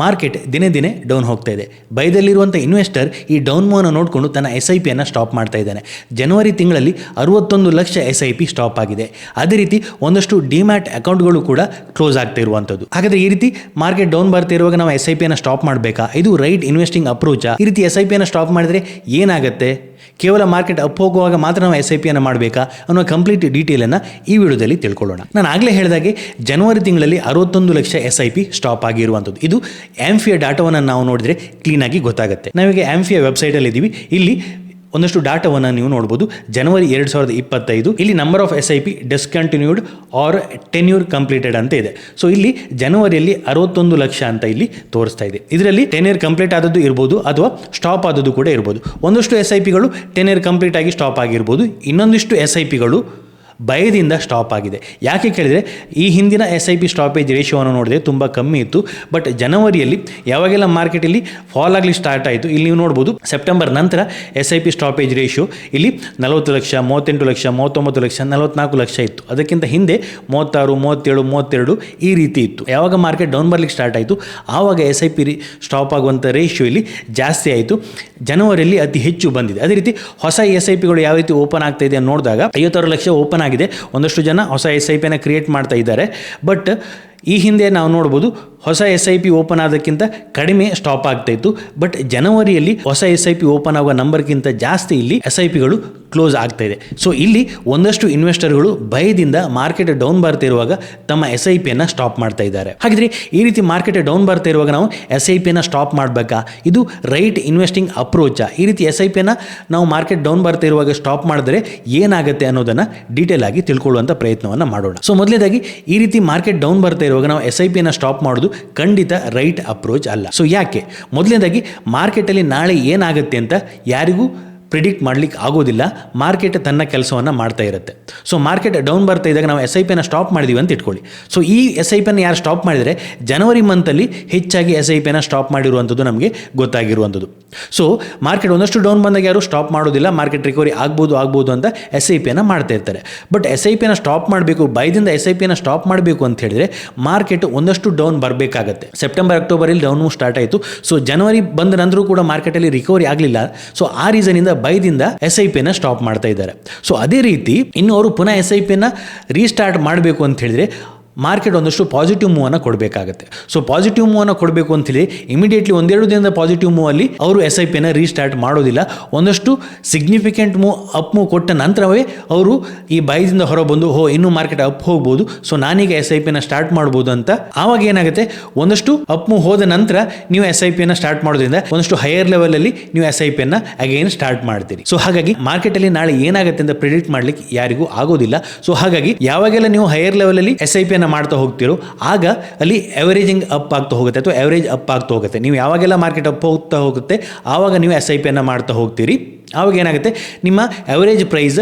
Market ದಿನೇ ದಿನೇ down ಹೋಗ್ತಾ ಇದೆ. ಬೈದಲ್ಲಿರುವಂಥ ಇನ್ವೆಸ್ಟರ್ ಈ ಡೌನ್ ಮೋನ ನೋಡಿಕೊಂಡು ತನ್ನ ಎಸ್ ಐ ಪಿಯನ್ನು ಸ್ಟಾಪ್ ಮಾಡ್ತಾ ಇದ್ದಾನೆ. ಜನವರಿ ತಿಂಗಳಲ್ಲಿ ಅರವತ್ತೊಂದು lakh S I P stop ಆಗಿದೆ. ಅದೇ ರೀತಿ ಒಂದಷ್ಟು ಡಿಮ್ಯಾಟ್ ಅಕೌಂಟ್ಗಳು ಕೂಡ ಕ್ಲೋಸ್ ಆಗ್ತಾ ಇರುವಂಥದ್ದು ಹಾಗಾದರೆ ಈ ರೀತಿ ಮಾರ್ಕೆಟ್ ಡೌನ್ ಬರ್ತಾ ಇರುವಾಗ ನಾವು ಎಸ್ ಐ ಪಿಯನ್ನು ಸ್ಟಾಪ್ ಮಾಡಬೇಕಾ? ಇದು ರೈಟ್ ಇನ್ವೆಸ್ಟಿಂಗ್ ಅಪ್ರೋಚಾ? ಈ ರೀತಿ ಎಸ್ ಐ ಪಿಯನ್ನು ಸ್ಟಾಪ್ ಮಾಡಿದ್ರೆ ಏನಾಗುತ್ತೆ? ಕೇವಲ ಮಾರ್ಕೆಟ್ ಅಪ್ ಹೋಗುವಾಗ ಮಾತ್ರ ನಾವು ಎಸ್ ಐ ಪಿಯನ್ನು ಮಾಡಬೇಕಾ ಅನ್ನೋ ಕಂಪ್ಲೀಟ್ ಡೀಟೇಲನ್ನು ಈ ವಿಡಿಯೋದಲ್ಲಿ ತಿಳ್ಕೊಳ್ಳೋಣ. ನಾನು ಆಗಲೇ ಹೇಳಿದಾಗೆ ಜನವರಿ ತಿಂಗಳಲ್ಲಿ ಅರವತ್ತೊಂದು lakh S I P stop ಆಗಿರುವಂಥದ್ದು. ಇದು ಆ್ಯಂಫಿಯ ಡಾಟಾವನ್ನು ನಾವು ನೋಡಿದ್ರೆ ಕ್ಲೀನಾಗಿ ಗೊತ್ತಾಗುತ್ತೆ. ನಾವೀಗ ಆ್ಯಂಫಿಯ ವೆಬ್ಸೈಟಲ್ಲಿ ಇದ್ದೀವಿ ಇಲ್ಲಿ ಒಂದಷ್ಟು ಡಾಟಾವನ್ನು ನೀವು ನೋಡ್ಬೋದು. ಜನವರಿ ಎರಡು ಸಾವಿರದ ಇಪ್ಪತ್ತೈದು, ಇಲ್ಲಿ number of S I P discontinued or tenure completed ಅಂತ ಇದೆ. ಸೊ ಇಲ್ಲಿ ಜನವರಿಯಲ್ಲಿ ಅರವತ್ತೊಂದು ಲಕ್ಷ ಅಂತ ಇಲ್ಲಿ ತೋರಿಸ್ತಾ ಇದೆ. ಇದರಲ್ಲಿ ಟೆನ್ ಇಯರ್ ಕಂಪ್ಲೀಟ್ ಆದದ್ದು ಇರ್ಬೋದು ಅಥವಾ ಸ್ಟಾಪ್ ಆದದ್ದು ಕೂಡ ಇರ್ಬೋದು. ಒಂದಷ್ಟು ಎಸ್ ಐ ಪಿಗಳು ಟೆನ್ ಇಯರ್ ಕಂಪ್ಲೀಟ್ ಆಗಿ ಸ್ಟಾಪ್ ಆಗಿರ್ಬೋದು. ಇನ್ನೊಂದಿಷ್ಟು ಎಸ್ ಐ ಪಿಗಳು ಭಯದಿಂದ ಸ್ಟಾಪ್ ಆಗಿದೆ. ಯಾಕೆ ಕೇಳಿದರೆ, ಈ ಹಿಂದಿನ ಎಸ್ ಐ ಪಿ ಸ್ಟಾಪೇಜ್ ರೇಷಿಯೋವನ್ನು ನೋಡಿದ್ರೆ ತುಂಬ ಕಮ್ಮಿ ಇತ್ತು. ಬಟ್ ಜನವರಿಯಲ್ಲಿ ಯಾವಾಗೆಲ್ಲ ಮಾರ್ಕೆಟಲ್ಲಿ ಫಾಲ್ ಆಗಲಿ ಸ್ಟಾರ್ಟ್ ಆಯಿತು, ಇಲ್ಲಿ ನೀವು ನೋಡ್ಬೋದು ಸೆಪ್ಟೆಂಬರ್ ನಂತರ S I P stoppage ratio ಇಲ್ಲಿ ನಲವತ್ತು ಲಕ್ಷ, ಮೂವತ್ತೆಂಟು ಲಕ್ಷ, ಮೂವತ್ತೊಂಬತ್ತು ಲಕ್ಷ, ನಲವತ್ನಾಲ್ಕು ಲಕ್ಷ ಇತ್ತು. ಅದಕ್ಕಿಂತ ಹಿಂದೆ ಮೂವತ್ತಾರು, ಮೂವತ್ತೇಳು, ಮೂವತ್ತೆರಡು ಈ ರೀತಿ ಇತ್ತು. ಯಾವಾಗ ಮಾರ್ಕೆಟ್ ಡೌನ್ ಬರ್ಲಿಕ್ಕೆ ಸ್ಟಾರ್ಟ್ ಆಯಿತು, ಆವಾಗ ಎಸ್ ಐ ಪಿ ಸ್ಟಾಪ್ ಆಗುವಂಥ ರೇಷಿಯೋ ಇಲ್ಲಿ ಜಾಸ್ತಿ ಆಯಿತು. ಜನವರಿಯಲ್ಲಿ ಅತಿ ಹೆಚ್ಚು ಬಂದಿದೆ. ಅದೇ ರೀತಿ ಹೊಸ ಎಸ್ ಐ ಪಿಗಳು ಯಾವ ರೀತಿ ಓಪನ್ ಆಗ್ತಾ ಇದೆ ನೋಡಿದಾಗ, ಐವತ್ತಾರು ಲಕ್ಷ ಓಪನ್ ಒಂದಷ್ಟು ಜನ ಹೊಸ ಎಸ್ ಐ ಪಿನ ಕ್ರಿಯೇಟ್ ಮಾಡ್ತಾ ಇದ್ದಾರೆ. ಬಟ್ ಈ ಹಿಂದೆ ನಾವು ನೋಡ್ಬೋದು ಹೊಸ ಎಸ್ ಐ ಪಿ ಓಪನ್ ಆದಕ್ಕಿಂತ ಕಡಿಮೆ ಸ್ಟಾಪ್ ಆಗ್ತಾ ಇತ್ತು. ಬಟ್ ಜನವರಿಯಲ್ಲಿ ಹೊಸ ಎಸ್ ಐ ಪಿ ಓಪನ್ ಆಗುವ ನಂಬರ್ಗಿಂತ ಜಾಸ್ತಿ ಇಲ್ಲಿ ಎಸ್ ಐ ಪಿಗಳು ಕ್ಲೋಸ್ ಆಗ್ತಾ ಇದೆ. ಸೊ ಇಲ್ಲಿ ಒಂದಷ್ಟು ಇನ್ವೆಸ್ಟರ್ಗಳು ಭಯದಿಂದ ಮಾರ್ಕೆಟ್ ಡೌನ್ ಬರ್ತಾ ಇರುವಾಗ ತಮ್ಮ ಎಸ್ ಐ ಪಿಯನ್ನು ಸ್ಟಾಪ್ ಮಾಡ್ತಾ ಇದ್ದಾರೆ. ಹಾಗಿದ್ರೆ ಈ ರೀತಿ ಮಾರ್ಕೆಟ್ ಡೌನ್ ಬರ್ತಾ ಇರುವಾಗ ನಾವು ಎಸ್ ಐ ಪಿಯನ್ನು ಸ್ಟಾಪ್ ಮಾಡಬೇಕಾ? ಇದು ರೈಟ್ ಇನ್ವೆಸ್ಟಿಂಗ್ ಅಪ್ರೋಚಾ ಈ ರೀತಿ ಎಸ್ ಐ ಪಿಯನ್ನು ನಾವು ಮಾರ್ಕೆಟ್ ಡೌನ್ ಬರ್ತಾ ಇರುವಾಗ ಸ್ಟಾಪ್ ಮಾಡಿದ್ರೆ ಏನಾಗುತ್ತೆ ಅನ್ನೋದನ್ನು ಡೀಟೇಲ್ ಆಗಿ ತಿಳ್ಕೊಳ್ಳುವಂಥ ಪ್ರಯತ್ನವನ್ನು ಮಾಡೋಣ. ಸೊ ಮೊದಲೇದಾಗಿ ಈ ರೀತಿ ಮಾರ್ಕೆಟ್ ಡೌನ್ ಬರ್ತಾ ಇರುವಾಗ ನಾವು ಎಸ್ ಐ ಪಿಯನ್ನು ಸ್ಟಾಪ್ ಮಾಡೋದು ಖಂಡಿತ ರೈಟ್ ಅಪ್ರೋಚ್ ಅಲ್ಲ. ಸೊ ಯಾಕೆ? ಮೊದಲನೇದಾಗಿ ಮಾರ್ಕೆಟಲ್ಲಿ ನಾಳೆ ಏನಾಗುತ್ತೆ ಅಂತ ಯಾರಿಗೂ ಪ್ರಿಡಿಕ್ಟ್ ಮಾಡ್ಲಿಕ್ಕೆ ಆಗೋದಿಲ್ಲ ಮಾರ್ಕೆಟ್ ತನ್ನ ಕೆಲಸವನ್ನು ಮಾಡ್ತಾ ಇರುತ್ತೆ. ಸೊ ಮಾರ್ಕೆಟ್ ಡೌನ್ ಬರ್ತಾ ಇದ್ದಾಗ ನಾವು ಎಸ್ ಐ ಪಿನ ಸ್ಟಾಪ್ ಮಾಡಿದೀವಿ ಅಂತ ಇಟ್ಕೊಳ್ಳಿ. ಸೊ ಈ ಎಸ್ ಐ ಪಿನ ಯಾರು ಸ್ಟಾಪ್ ಮಾಡಿದರೆ ಜನವರಿ ಮಂತಲ್ಲಿ ಹೆಚ್ಚಾಗಿ ಎಸ್ ಐ ಪಿನ ಸ್ಟಾಪ್ ಮಾಡಿರುವಂಥದ್ದು ನಮಗೆ ಗೊತ್ತಾಗಿರುವಂಥದ್ದು. ಸೊ ಮಾರ್ಕೆಟ್ ಒಂದಷ್ಟು ಡೌನ್ ಬಂದಾಗ ಯಾರು ಸ್ಟಾಪ್ ಮಾಡೋದಿಲ್ಲ ಮಾರ್ಕೆಟ್ ರಿಕವರಿ ಆಗ್ಬೋದು ಆಗ್ಬೋದು ಅಂತ ಎಸ್ ಐ ಪಿಯನ್ನು ಮಾಡ್ತಾ ಇರ್ತಾರೆ. ಬಟ್ ಎಸ್ ಐ ಪಿನ ಸ್ಟಾಪ್ ಮಾಡಬೇಕು ಬೈದಿಂದ ಎಸ್ ಐ ಪಿನ ಸ್ಟಾಪ್ ಮಾಡಬೇಕು ಅಂತ ಹೇಳಿದ್ರೆ ಮಾರ್ಕೆಟ್ ಒಂದಷ್ಟು ಡೌನ್ ಬರಬೇಕಾಗತ್ತೆ. ಸೆಪ್ಟೆಂಬರ್ ಅಕ್ಟೋಬರಲ್ಲಿ ಡೌನು ಸ್ಟಾರ್ಟ್ ಆಯಿತು. ಸೊ ಜನವರಿ ಬಂದ ನಂತರ ಕೂಡ ಮಾರ್ಕೆಟಲ್ಲಿ ರಿಕವರಿ ಆಗಲಿಲ್ಲ. ಸೊ ಆ ರೀಸನಿಂದ ಬೈದಿಂದ ಎಸ್ ಐ ಪಿನ ಸ್ಟಾಪ್ ಮಾಡ್ತಾ ಇದ್ದಾರೆ. ಸೊ ಅದೇ ರೀತಿ, ಇನ್ನು ಅವರು ಪುನಃ ಎಸ್ ಐ ಪಿನ ರೀಸ್ಟಾರ್ಟ್ ಮಾಡಬೇಕು ಅಂತ ಹೇಳಿದ್ರೆ ಮಾರ್ಕೆಟ್ ಒಂದಷ್ಟು ಪಾಸಿಟಿವ್ ಮೂವನ್ನು ಕೊಡಬೇಕಾಗುತ್ತೆ. ಸೊ ಪಾಸಿಟಿವ್ ಮೂವನ್ನು ಕೊಡಬೇಕು ಅಂತ ಹೇಳಿ ಇಮಿಡಿಯೇಟ್ಲಿ ಒಂದೆರಡು ದಿನದ ಪಾಸಿಟಿವ್ ಮೂವ್ ಅಲ್ಲಿ ಅವರು ಎಸ್ ಐ ಪಿನ ರೀಸ್ಟಾರ್ಟ್ ಮಾಡೋದಿಲ್ಲ. ಒಂದಷ್ಟು ಸಿಗ್ನಿಫಿಕೆಂಟ್ ಮೂವ್ ಅಪ್ ಮೂವ್ ಕೊಟ್ಟ ನಂತರವೇ ಅವರು ಈ ಬೈದಿಂದ ಹೊರಬಂದು, ಹೋ, ಇನ್ನೂ ಮಾರ್ಕೆಟ್ ಅಪ್ ಹೋಗ್ಬೋದು. ಸೊ ನಾನೀಗ ಎಸ್ ಐ ಪಿನ ಸ್ಟಾರ್ಟ್ ಮಾಡ್ಬೋದು ಅಂತ. ಆವಾಗ ಏನಾಗುತ್ತೆ? ಒಂದಷ್ಟು ಅಪ್ ಮೂವ್ ಹೋದ ನಂತರ ನೀವು ಎಸ್ ಐ ಪಿನ ಸ್ಟಾರ್ಟ್ ಮಾಡೋದ್ರಿಂದ ಒಂದಷ್ಟು ಹೈಯರ್ ಲೆವೆಲ್ ಅಲ್ಲಿ ನೀವು ಎಸ್ ಐ ಪಿನ ಅಗೈನ್ ಸ್ಟಾರ್ಟ್ ಮಾಡ್ತೀರಿ. ಸೊ ಹಾಗಾಗಿ ಮಾರ್ಕೆಟ್ ಅಲ್ಲಿ ನಾಳೆ ಏನಾಗುತ್ತೆ ಅಂತ ಪ್ರಿಡಿಕ್ಟ್ ಮಾಡ್ಲಿಕ್ಕೆ ಯಾರಿಗೂ ಆಗೋದಿಲ್ಲ. ಸೊ ಹಾಗಾಗಿ ಯಾವಾಗೆಲ್ಲ ನೀವು ಹೈಯರ್ ಲೆವೆಲ್ ಅಲ್ಲಿ ಎಸ್ ಐ ಪಿಯನ್ನು ಮಾಡ್ತಾ ಹೋಗ್ತಿರೋ, ಆಗ ಅಲ್ಲಿ ಎವರೇಜಿಂಗ್ ಅಪ್ ಆಗ್ತಾ ಹೋಗುತ್ತೆ ಅಥವಾ ಎವರೇಜ್ ಅಪ್ ಆಗ್ತಾ ಹೋಗುತ್ತೆ. ನೀವು ಯಾವಾಗೆಲ್ಲ ಮಾರ್ಕೆಟ್ ಅಪ್ ಹೋಗ್ತಾ ಹೋಗುತ್ತೆ, ಆವಾಗ ನೀವು ಎಸ್ ಐ ಪಿಯನ್ನು ಮಾಡ್ತಾ ಹೋಗ್ತೀರಿ. ಆವಾಗ ಏನಾಗುತ್ತೆ? ನಿಮ್ಮ ಎವರೇಜ್ ಪ್ರೈಸ್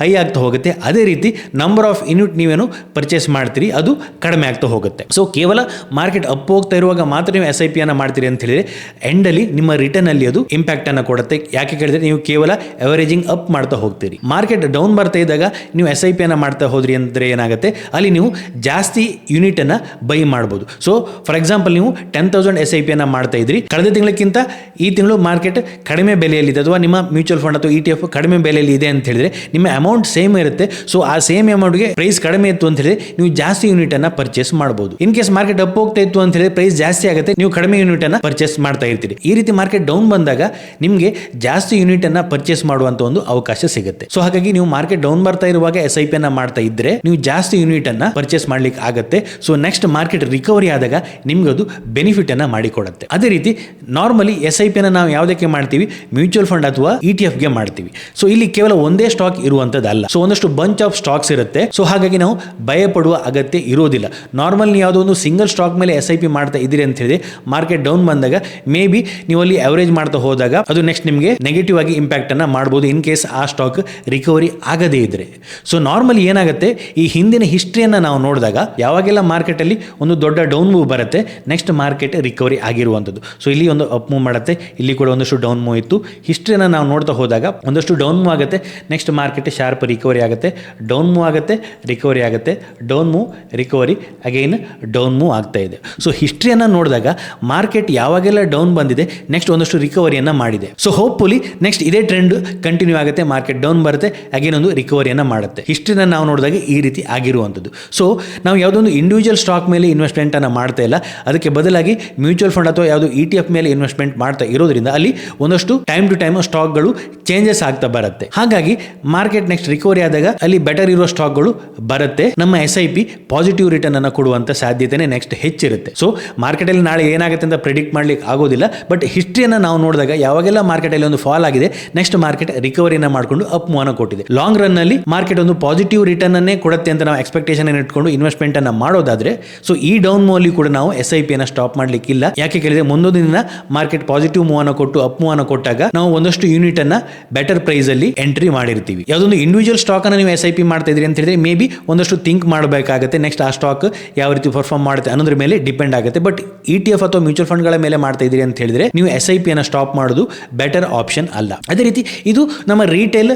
ಹೈ ಆಗ್ತಾ ಹೋಗುತ್ತೆ. ಅದೇ ರೀತಿ ನಂಬರ್ ಆಫ್ ಯೂನಿಟ್ ನೀವೇನು ಪರ್ಚೇಸ್ ಮಾಡ್ತೀರಿ, ಅದು ಕಡಿಮೆ ಆಗ್ತಾ ಹೋಗುತ್ತೆ. ಸೊ ಕೇವಲ ಮಾರ್ಕೆಟ್ ಅಪ್ ಹೋಗ್ತಾ ಇರುವಾಗ ಮಾತ್ರ ನೀವು ಎಸ್ ಐ ಪಿಯನ್ನು ಮಾಡ್ತೀರಿ ಅಂತ ಹೇಳಿದ್ರೆ ಎಂಡಲ್ಲಿ ನಿಮ್ಮ ರಿಟರ್ನ್ ಅಲ್ಲಿ ಅದು ಇಂಪ್ಯಾಕ್ಟ್ ಅನ್ನು ಕೊಡುತ್ತೆ. ಯಾಕೆ ಕೇಳಿದ್ರೆ, ನೀವು ಕೇವಲ ಎವರೇಜಿಂಗ್ ಅಪ್ ಮಾಡ್ತಾ ಹೋಗ್ತೀರಿ. ಮಾರ್ಕೆಟ್ ಡೌನ್ ಬರ್ತಾ ಇದ್ದಾಗ ನೀವು ಎಸ್ ಐ ಪಿಯನ್ನು ಮಾಡ್ತಾ ಹೋದ್ರಿ ಅಂದರೆ ಏನಾಗುತ್ತೆ? ಅಲ್ಲಿ ನೀವು ಜಾಸ್ತಿ ಯೂನಿಟ್ ಅನ್ನ ಬೈ ಮಾಡ್ಬೋದು. ಸೊ ಫಾರ್ ಎಕ್ಸಾಂಪಲ್ ನೀವು ಟೆನ್ ತೌಸಂಡ್ ಎಸ್ ಐ ಪಿಯನ್ನು ಮಾಡ್ತಾ ಇದ್ರಿ. ಕಳೆದ ತಿಂಗಳಕ್ಕಿಂತ ಈ ತಿಂಗಳು ಮಾರ್ಕೆಟ್ ಕಡಿಮೆ ಬೆಲೆಯಲ್ಲಿದೆ. ಅಥವಾ ನಿಮ್ಮ ಮ್ಯೂಚುವಲ್ ಫಂಡ್ ಅಥವಾ ಇ ಟಿ ಎಫ್ ಕಡಿಮೆ ಬೆಲೆಯಲ್ಲಿ ಇದೆ ಅಂತ ಹೇಳಿದ್ರೆ, ನಿಮ್ಮ ಅಮೌಂಟ್ ಸೇಮ್ ಇರುತ್ತೆ. ಸೊ ಆ ಸೇಮ್ ಅಮೌಂಟ್ಗೆ ಪ್ರೈಸ್ ಕಡಿಮೆ ಇತ್ತು ಅಂತ ಹೇಳಿ ನೀವು ಜಾಸ್ತಿ ಯೂನಿಟ್ ಅನ್ನ ಪರ್ಚೇಸ್ ಮಾಡಬಹುದು ಇನ್ ಕೇಸ್ ಮಾರ್ಕೆಟ್ ಅಪ್ ಹೋಗ್ತಾ ಇತ್ತು ಅಂತ ಹೇಳಿ ಪ್ರೈಸ್ ಜಾಸ್ತಿ ಆಗುತ್ತೆ, ನೀವು ಕಡಿಮೆ ಯೂನಿಟ್ ಅನ್ನ ಪರ್ಚೇಸ್ ಮಾಡ್ತಾ ಇರ್ತೀರಿ. ಈ ರೀತಿ ಮಾರ್ಕೆಟ್ ಡೌನ್ ಬಂದಾಗ ನಿಮಗೆ ಜಾಸ್ತಿ ಯೂನಿಟ್ ಅನ್ನ ಪರ್ಚೇಸ್ ಮಾಡುವಂತ ಒಂದು ಅವಕಾಶ ಸಿಗುತ್ತೆ. ಸೊ ಹಾಗಾಗಿ ನೀವು ಮಾರ್ಕೆಟ್ ಡೌನ್ ಬರ್ತಾ ಇರುವಾಗ ಎಸ್ ಐ ಪಿ ಅನ್ನ ಮಾಡ್ತಾ ಇದ್ರೆ ನೀವು ಜಾಸ್ತಿ ಯೂನಿಟ್ ಅನ್ನ ಪರ್ಚೇಸ್ ಮಾಡ್ಲಿಕ್ಕೆ ಆಗುತ್ತೆ. ಸೊ ನೆಕ್ಸ್ಟ್ ಮಾರ್ಕೆಟ್ ರಿಕವರಿ ಆದಾಗ ನಿಮ್ಗೆ ಅದು ಬೆನಿಫಿಟ್ ಅನ್ನ ಮಾಡಿಕೊಡುತ್ತೆ. ಅದೇ ರೀತಿ ನಾರ್ಮಲಿ ಎಸ್ ಐ ಪಿ ಅನ್ನ ನಾವು ಯಾವುದಕ್ಕೆ ಮಾಡ್ತೀವಿ? ಮ್ಯೂಚುವಲ್ ಫಂಡ್ ಅಥವಾ ಇ ಟಿ ಎಫ್ಗೆ ಮಾಡ್ತೀವಿ. ಸೊ ಇಲ್ಲಿ ಕೇವಲ ಒಂದೇ ಸ್ಟಾಕ್ ಇರುವಂತದ್ದಲ್ಲ ಸೊ ಒಂದಷ್ಟು ಬಂಚ್ ಆಫ್ ಸ್ಟಾಕ್ಸ್ ಇರುತ್ತೆ. ಸೊ ಹಾಗಾಗಿ ನಾವು ಭಯ ಪಡುವ ಅಗತ್ಯ ಇರೋದಿಲ್ಲ. ನಾರ್ಮಲ್ ಯಾವುದೋ ಒಂದು ಸಿಂಗಲ್ ಸ್ಟಾಕ್ ಮೇಲೆ ಎಸ್ ಐ ಪಿ ಮಾಡ್ತಾ ಇದ್ದೀರಿ ಅಂತ ಹೇಳಿದ್ರೆ ಮಾರ್ಕೆಟ್ ಡೌನ್ ಬಂದಾಗ ಮೇ ಬಿ ನೀವು ಅಲ್ಲಿ ಅವರೇಜ್ ಮಾಡ್ತಾ ಹೋದಾಗ ಅದು ನೆಕ್ಸ್ಟ್ ನಿಮಗೆ ನೆಗೆಟಿವ್ ಆಗಿ ಇಂಪ್ಯಾಕ್ಟ್ ಅನ್ನ ಮಾಡಬಹುದು ಇನ್ ಕೇಸ್ ಆ ಸ್ಟಾಕ್ ರಿಕವರಿ ಆಗದೇ ಇದ್ರೆ. ಸೊ ನಾರ್ಮಲ್ ಏನಾಗುತ್ತೆ, ಈ ಹಿಂದಿನ ಹಿಸ್ಟ್ರಿಯನ್ನು ನಾವು ನೋಡಿದಾಗ ಯಾವಾಗೆಲ್ಲ ಮಾರ್ಕೆಟ್ ಅಲ್ಲಿ ಒಂದು ದೊಡ್ಡ ಡೌನ್ ಮೂವ್ ಬರುತ್ತೆ ನೆಕ್ಸ್ಟ್ ಮಾರ್ಕೆಟ್ ರಿಕವರಿ ಆಗಿರುವಂಥದ್ದು. ಸೊ ಇಲ್ಲಿ ಒಂದು ಅಪ್ ಮೂವ್ ಮಾಡುತ್ತೆ, ಇಲ್ಲಿ ಕೂಡ ಒಂದಷ್ಟು ಡೌನ್ ಮೂವ್ ಇತ್ತು. ಹಿಸ್ಟ್ರಿಯನ್ನು ನಾವು ನೋಡ್ತಾ ಹೋದಾಗ ಒಂದಷ್ಟು ಡೌನ್ ಮೂವ್ ಆಗುತ್ತೆ ನೆಕ್ಸ್ಟ್ ಮಾರ್ಕೆಟ್ ಶಾರ್ಪ್ ರಿಕವರಿ ಆಗುತ್ತೆ ಡೌನ್ ಮೂವ್ ಆಗುತ್ತೆ ರಿಕವರಿ ಆಗುತ್ತೆ. Down move recovery again down move ಆಗ್ತಾ ಇದೆ. ಸೊ ಹಿಸ್ಟ್ರಿಯನ್ನು ನೋಡಿದಾಗ ಮಾರ್ಕೆಟ್ ಯಾವಾಗೆಲ್ಲ ಡೌನ್ ಬಂದಿದೆ ನೆಕ್ಸ್ಟ್ ಒಂದಷ್ಟು ರಿಕವರಿಯನ್ನು ಮಾಡಿದೆ. ಸೊ ಹೋಪ್ಫುಲಿ ನೆಕ್ಸ್ಟ್ ಇದೇ ಟ್ರೆಂಡ್ ಕಂಟಿನ್ಯೂ ಆಗುತ್ತೆ ಮಾರ್ಕೆಟ್ ಡೌನ್ ಬರುತ್ತೆ ಅಗೇನ್ ಒಂದು ರಿಕವರಿಯನ್ನು ಮಾಡುತ್ತೆ. ಹಿಸ್ಟ್ರಿನ ನಾವು ನೋಡಿದಾಗ ಈ ರೀತಿ ಆಗಿರುವಂಥದ್ದು. ಸೊ ನಾವು ಯಾವುದೊಂದು ಇಂಡಿವಿಜುವಲ್ ಸ್ಟಾಕ್ ಮೇಲೆ ಇನ್ವೆಸ್ಟ್ಮೆಂಟನ್ನು ಮಾಡ್ತಾ ಇಲ್ಲ, ಅದಕ್ಕೆ ಬದಲಾಗಿ ಮ್ಯೂಚುವಲ್ ಫಂಡ್ ಅಥವಾ ಯಾವುದು ಇ ಟಿ ಎಫ್ ಮೇಲೆ ಇನ್ವೆಸ್ಟ್ಮೆಂಟ್ ಮಾಡ್ತಾ ಇರೋದ್ರಿಂದ ಅಲ್ಲಿ ಒಂದಷ್ಟು ಟೈಮ್ ಟು ಟೈಮ್ ಸ್ಟಾಕ್ಗಳು ಚೇಂಜಸ್ ಆಗ್ತಾ ಬರುತ್ತೆ. ಹಾಗಾಗಿ ಮಾರ್ಕೆಟ್ ನೆಕ್ಸ್ಟ್ ರಿಕವರಿ ಆದಾಗ ಅಲ್ಲಿ ಬೆಟರ್ ಇರೋ ಸ್ಟಾಕ್ಗಳು ಬರುತ್ತೆ. ನಮ್ಮ S I P positive return ಅನ್ನು ಕೊಡುವಂತ ಸಾಧ್ಯತೆನೇ ನೆಕ್ಸ್ಟ್ ಹೆಚ್ಚಿರುತ್ತೆ. ಸೊ ಮಾರ್ಕೆಟಲ್ಲಿ ನಾಳೆ ಏನಾಗುತ್ತೆ ಅಂತ ಪ್ರಿಡಿಕ್ಟ್ ಮಾಡ್ಲಿಕ್ಕೆ ಆಗೋದಿಲ್ಲ. ಬಟ್ ಹಿಸ್ಟ್ರಿಯನ್ನು ನಾವು ನೋಡಿದಾಗ ಯಾವಾಗೆಲ್ಲ ಮಾರ್ಕೆಟಲ್ಲಿ ಒಂದು ಫಾಲ್ ಆಗಿದೆ ನೆಕ್ಸ್ಟ್ ಮಾರ್ಕೆಟ್ ರಿಕವರಿನ ಮಾಡಿಕೊಂಡು ಅಪ್ ಮೂವನ ಕೊಟ್ಟಿದೆ. ಲಾಂಗ್ ರನ್ನಲ್ಲಿ ಮಾರ್ಕೆಟ್ ಒಂದು ಪಾಸಿಟಿವ್ ರಿಟರ್ನ್ ಅನ್ನೇ ಕೊಡುತ್ತೆ ಅಂತ ನಾವು ಎಕ್ಸ್ಪೆಕ್ಟೇಷನ್ ಇಟ್ಕೊಂಡು ಇನ್ವೆಸ್ಟ್ಮೆಂಟ್ ಅನ್ನ ಮಾಡೋದಾದ್ರೆ ಸೊ ಈ ಡೌನ್ ಮೂವ್ ಅಲ್ಲಿ ಕೂಡ ನಾವು ಎಸ್ ಐ ಪಿ ಸ್ಟಾಪ್ ಮಾಡ್ಲಿಕ್ಕಿಲ್ಲ ಯಾಕೆ ಕೇಳಿದ್ರೆ ಮುಂದೊಂದು ದಿನ ಮಾರ್ಕೆಟ್ ಪಾಸಿಟಿವ್ ಮೂವನ ಕೊಟ್ಟು ಅಪ್ ಮೂವನ ಕೊಟ್ಟಾಗ ನಾವು ಒಂದಷ್ಟು ಯೂನಿಟ್ ಅನ್ನ ಬೆಟರ್ ಪ್ರೈಸ್ ಅಲ್ಲಿ ಎಂಟ್ರಿ ಮಾಡಿರ್ತೀವಿ. ಯಾವುದೊಂದು ಇಂಡಿವಿಜುವಲ್ ಸ್ಟಾಕ್ ಅನ್ನ ನೀವು ಎಸ್ ಐ ಪಿ ಮಾಡ್ತಾ ಇದ್ರಿ ಅಂತ ಹೇಳಿದ್ರೆ ಮೇ ಬಿ ಒಂದಷ್ಟು ಥಿಂಕ್ ಮಾಡಬೇಕಾಗುತ್ತೆ. ನೆಕ್ಸ್ಟ್ ಆ ಸ್ಟಾಕ್ ಯಾವ ರೀತಿ ಪರ್ಫಾರ್ಮ್ ಮಾಡುತ್ತೆ ಅನ್ನೋದ್ರ ಮೇಲೆ ಡಿಪೆಂಡ್ ಆಗುತ್ತೆ. ಬಟ್ ಇ ಟಿ ಎಫ್ ಅಥವಾ ಮ್ಯೂಚುವಲ್ ಫಂಡ್ಗಳ ಮೇಲೆ ಮಾಡ್ತಾ ಇದ್ದೀರಿ ಅಂತ ಹೇಳಿದ್ರೆ ನೀವು ಎಸ್ ಐ ಪಿ ಅನ್ನು ಸ್ಟಾಪ್ ಮಾಡೋದು ಬೆಟರ್ ಆಪ್ಷನ್ ಅಲ್ಲ. ಅದೇ ರೀತಿ ಇದು ನಮ್ಮ ರೀಟೇಲ್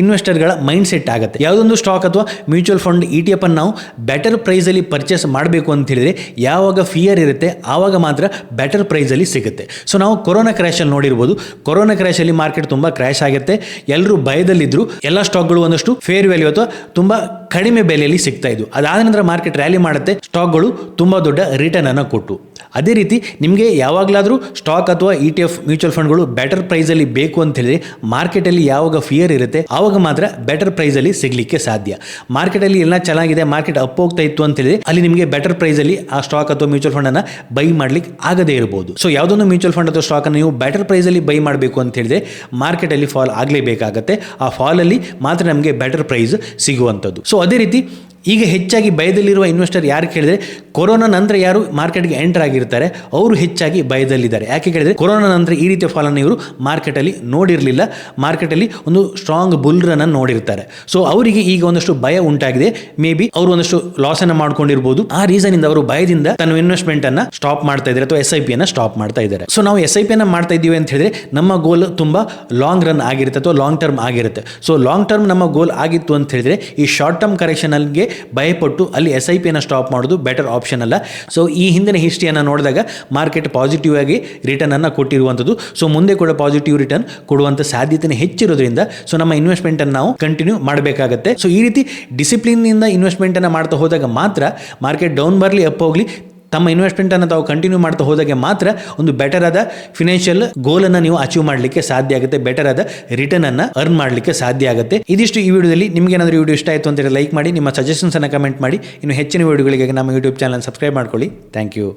ಇನ್ವೆಸ್ಟರ್ಗಳ ಮೈಂಡ್ ಸೆಟ್ ಆಗುತ್ತೆ. ಯಾವುದೊಂದು ಸ್ಟಾಕ್ ಅಥವಾ mutual fund E T F ಅನ್ನು ನಾವು ಬೆಟರ್ ಪ್ರೈಸಲ್ಲಿ ಪರ್ಚೇಸ್ ಮಾಡಬೇಕು ಅಂತ ಹೇಳಿದ್ರೆ ಯಾವಾಗ ಫಿಯರ್ ಇರುತ್ತೆ, ಆವಾಗ ಮಾತ್ರ ಬೆಟರ್ ಪ್ರೈಸಲ್ಲಿ ಸಿಗುತ್ತೆ. ಸೊ ನಾವು ಕೊರೋನಾ ಕ್ರ್ಯಾಶಲ್ಲಿ ನೋಡಿರ್ಬೋದು. ಕೊರೋನಾ ಕ್ರ್ಯಾಶಲ್ಲಿ ಮಾರ್ಕೆಟ್ ತುಂಬ ಕ್ರ್ಯಾಶ್ ಆಗುತ್ತೆ. ಎಲ್ಲರೂ ಭಯದಲ್ಲಿದ್ದರು ಎಲ್ಲ ಸ್ಟಾಕ್ಗಳು ಒಂದಷ್ಟು ಫೇರ್ ವ್ಯಾಲ್ಯೂ ಅಥವಾ ತುಂಬ ಕಡಿಮೆ ಬೆಲೆಯಲ್ಲಿ ಸಿಗ್ತಾ ಇದ್ವು. ಅದಾದ ನಂತರ ಮಾರ್ಕೆಟ್ ರ್ಯಾಲಿ ಮಾಡುತ್ತೆ. ಸ್ಟಾಕ್ಗಳು ತುಂಬ ದೊಡ್ಡ ರಿಟರ್ನ್ ಅನ್ನು ಕೊಟ್ಟು. ಅದೇ ರೀತಿ ನಿಮಗೆ ಯಾವಾಗಲಾದರೂ ಸ್ಟಾಕ್ ಅಥವಾ ಇ ಟಿ ಎಫ್ ಮ್ಯೂಚುವಲ್ ಫಂಡ್ಗಳು ಬೆಟರ್ ಪ್ರೈಸಲ್ಲಿ ಬೇಕು ಅಂತ ಹೇಳಿದ್ರೆ ಮಾರ್ಕೆಟಲ್ಲಿ ಯಾವಾಗ ಫಿಯರ್ ಇರುತ್ತೆ, ಆವಾಗ ಮಾತ್ರ ಬೆಟರ್ ಪ್ರೈಸಲ್ಲಿ ಸಿಗಲಿಕ್ಕೆ ಸಾಧ್ಯ. ಮಾರ್ಕೆಟಲ್ಲಿ ಎಲ್ಲ ಚೆನ್ನಾಗಿದೆ ಮಾರ್ಕೆಟ್ ಅಪ್ ಹೋಗ್ತಾ ಇತ್ತು ಅಂತ ಹೇಳಿದ್ರೆ ಅಲ್ಲಿ ನಿಮಗೆ ಬೆಟರ್ ಪ್ರೈಸಲ್ಲಿ ಆ ಸ್ಟಾಕ್ ಅಥವಾ ಮ್ಯೂಚುವಲ್ ಫಂಡನ್ನು ಬೈ ಮಾಡ್ಲಿಕ್ಕೆ ಆಗದೇ ಇರಬಹುದು ಸೊ ಯಾವುದೊಂದು ಮ್ಯೂಚುವಲ್ ಫಂಡ್ ಅಥವಾ ಸ್ಟಾಕನ್ನು ನೀವು ಬೆಟರ್ ಪ್ರೈಸಲ್ಲಿ ಬೈ ಮಾಡಬೇಕು ಅಂತ ಹೇಳಿದ್ರೆ ಮಾರ್ಕೆಟಲ್ಲಿ ಫಾಲ್ ಆಗಲೇಬೇಕಾಗತ್ತೆ. ಆ ಫಾಲಲ್ಲಿ ಮಾತ್ರ ನಮಗೆ ಬೆಟರ್ ಪ್ರೈಸ್ ಸಿಗುವಂಥದ್ದು. ಸೊ ಅದೇ ರೀತಿ ಈಗ ಹೆಚ್ಚಾಗಿ ಭಯದಲ್ಲಿರುವ ಇನ್ವೆಸ್ಟರ್ ಯಾರು ಕೇಳಿದ್ರೆ ಕೊರೋನಾ ನಂತರ ಯಾರು ಮಾರ್ಕೆಟ್ಗೆ ಎಂಟರ್ ಆಗಿರ್ತಾರೆ, ಅವರು ಹೆಚ್ಚಾಗಿ ಭಯದಲ್ಲಿದ್ದಾರೆ. ಯಾಕೆ ಕೇಳಿದ್ರೆ, ಕೊರೋನಾ ನಂತರ ಈ ರೀತಿಯ ಫಾಲನ್ನು ಇವರು ಮಾರ್ಕೆಟಲ್ಲಿ ನೋಡಿರಲಿಲ್ಲ. ಮಾರ್ಕೆಟಲ್ಲಿ ಒಂದು ಸ್ಟ್ರಾಂಗ್ ಬುಲ್ ರನ್ ನೋಡಿರ್ತಾರೆ. ಸೊ ಅವರಿಗೆ ಈಗ ಒಂದಷ್ಟು ಭಯ ಉಂಟಾಗಿದೆ. ಮೇ ಬಿ ಅವರು ಒಂದಷ್ಟು ಲಾಸ್ ಅನ್ನು ಮಾಡ್ಕೊಂಡಿರ್ಬೋದು. ಆ ರೀಸನ್ ಇಂದ ಅವರು ಭಯದಿಂದ ತನ್ನ ಇನ್ವೆಸ್ಟ್ಮೆಂಟ್ ಅನ್ನ ಸ್ಟಾಪ್ ಮಾಡ್ತಾ ಇದ್ದಾರೆ ಅಥವಾ ಎಸ್ ಐ ಪಿ ಅನ್ನ ಸ್ಟಾಪ್ ಮಾಡ್ತಾ ಇದ್ದಾರೆ. ಸೊ ನಾವು ಎಸ್ ಐ ಪಿ ಅನ್ನ ಮಾಡ್ತಾ ಇದ್ದೀವಿ ಅಂತ ಹೇಳಿದ್ರೆ ನಮ್ಮ ಗೋಲ್ ತುಂಬಾ ಲಾಂಗ್ ರನ್ ಆಗಿರುತ್ತೆ ಅಥವಾ ಲಾಂಗ್ ಟರ್ಮ್ ಆಗಿರುತ್ತೆ. ಸೊ ಲಾಂಗ್ ಟರ್ಮ್ ನಮ್ಮ ಗೋಲ್ ಆಗಿತ್ತು ಅಂತ ಹೇಳಿದ್ರೆ ಈ ಶಾರ್ಟ್ ಟರ್ಮ್ ಕರೆಕ್ಷನ್ ಅಲ್ಲಿಗೆ ಭಯಪಟ್ಟು ಅಲ್ಲಿ ಎಸ್ ಐ ಪಿ ಅನ್ನ ಸ್ಟಾಪ್ ಮಾಡೋದು ಬೆಟರ್ ಆಪ್ಷನ್ ಅಲ್ಲ. ಸೊ ಈ ಹಿಂದಿನ ಹಿಸ್ಟ್ರಿಯನ್ನು ನೋಡಿದಾಗ ಮಾರ್ಕೆಟ್ ಪಾಸಿಟಿವ್ ಆಗಿ ರಿಟರ್ನ್ ಅನ್ನು ಕೊಟ್ಟಿರುವಂಥದ್ದು. ಸೊ ಮುಂದೆ ಕೂಡ ಪಾಸಿಟಿವ್ ರಿಟರ್ನ್ ಕೊಡುವಂಥ ಸಾಧ್ಯತೆ ಹೆಚ್ಚಿರೋದ್ರಿಂದ ಸೊ ನಮ್ಮ ಇನ್ವೆಸ್ಟ್ಮೆಂಟ್ ಅನ್ನು ನಾವು ಕಂಟಿನ್ಯೂ ಮಾಡಬೇಕಾಗುತ್ತೆ. ಸೊ ಈ ರೀತಿ ಡಿಸಿಪ್ಲಿನ್ ಇನ್ವೆಸ್ಟ್ಮೆಂಟನ್ನು ಮಾಡ್ತಾ ಹೋದಾಗ ಮಾತ್ರ ಮಾರ್ಕೆಟ್ ಡೌನ್ ಬರಲಿ ಅಪ್ ಹೋಗಲಿ ತಮ್ಮ ಇನ್ವೆಸ್ಟ್ಮೆಂಟನ್ನು ತಾವು ಕಂಟಿನ್ಯೂ ಮಾಡ್ತಾ ಹೋದಾಗೆ ಮಾತ್ರ ಒಂದು ಬೆಟರ್ ಆದ ಫಿನಾನ್ಷಿಯಲ್ ಗೋಲನ್ನು ನೀವು ಅಚೀವ್ ಮಾಡಲಿಕ್ಕೆ ಸಾಧ್ಯ ಆಗುತ್ತೆ ಬೆಟರ್ ಆದ ರಿಟರ್ನ್ ಅನ್ನ ಅರ್ನ್ ಮಾಡಲಿಕ್ಕೆ ಸಾಧ್ಯ ಆಗುತ್ತೆ. ಇದಿಷ್ಟು ಈ ವಿಡಿಯೋದಲ್ಲಿ. ನಿಮಗೆ ಏನಾದರೂ ವಿಡಿಯೋ ಇಷ್ಟ ಆಯಿತು ಅಂತ ಲೈಕ್ ಮಾಡಿ, ನಿಮ್ಮ ಸಜೆಷನ್ಸ್ ಅನ್ನು ಕಮೆಂಟ್ ಮಾಡಿ. ಇನ್ನು ಹೆಚ್ಚಿನ ವಿಡಿಯೋಗಳಿಗೆ ನಮ್ಮ ಯೂಟ್ಯೂಬ್ ಚಾನಲ್ ಸಬ್ಸ್ಕ್ರೈಬ್ ಮಾಡ್ಕೊಳ್ಳಿ. Thank you